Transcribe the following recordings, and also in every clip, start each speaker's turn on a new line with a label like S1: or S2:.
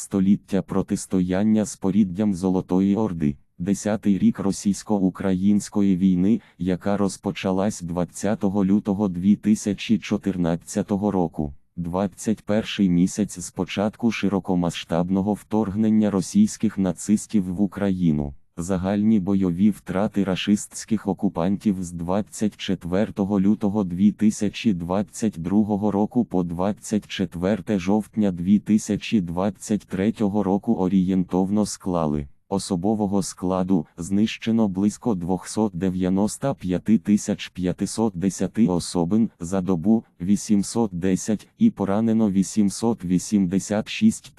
S1: Століття протистояння з поріддям Золотої Орди. Десятий рік російсько-української війни, яка розпочалась 20 лютого 2014 року. 21 місяць з початку широкомасштабного вторгнення російських нацистів в Україну. Загальні бойові втрати рашистських окупантів з 24 лютого 2022 року по 24 жовтня 2023 року орієнтовно склали. Особового складу знищено близько 295 510 особин за добу 810 і поранено 886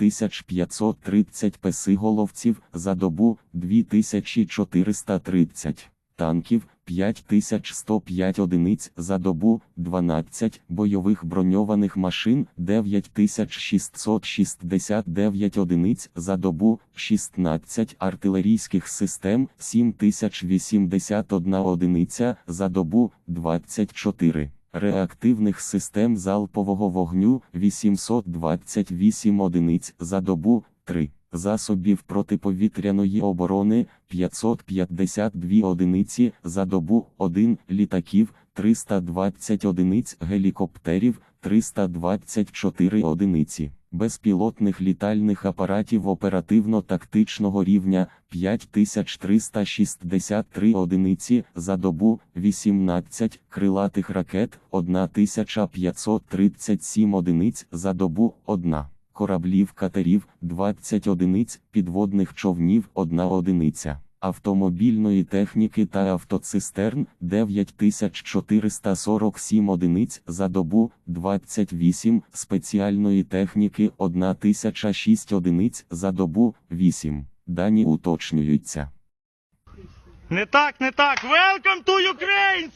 S1: 530 песиголовців за добу 2430 танків 5105 одиниць за добу, 12 бойових броньованих машин 9669 одиниць за добу, 16 артилерійських систем 7081 одиниця за добу, 24 реактивних систем залпового вогню 828 одиниць за добу, 3 засобів протиповітряної оборони 552 одиниці за добу, 1 літаків, 320 одиниць гелікоптерів, 324 одиниці безпілотних літальних апаратів оперативно-тактичного рівня 5363 одиниці за добу, 18 крилатих ракет, 1537 одиниць за добу, 1 кораблів катерів 20 одиниць, підводних човнів 1 одиниця, автомобільної техніки та автоцистерн 9447 одиниць за добу, 28 спеціальної техніки 1006 одиниць за добу, 8. Дані уточнюються.
S2: Не так, не так. Welcome to Ukraine,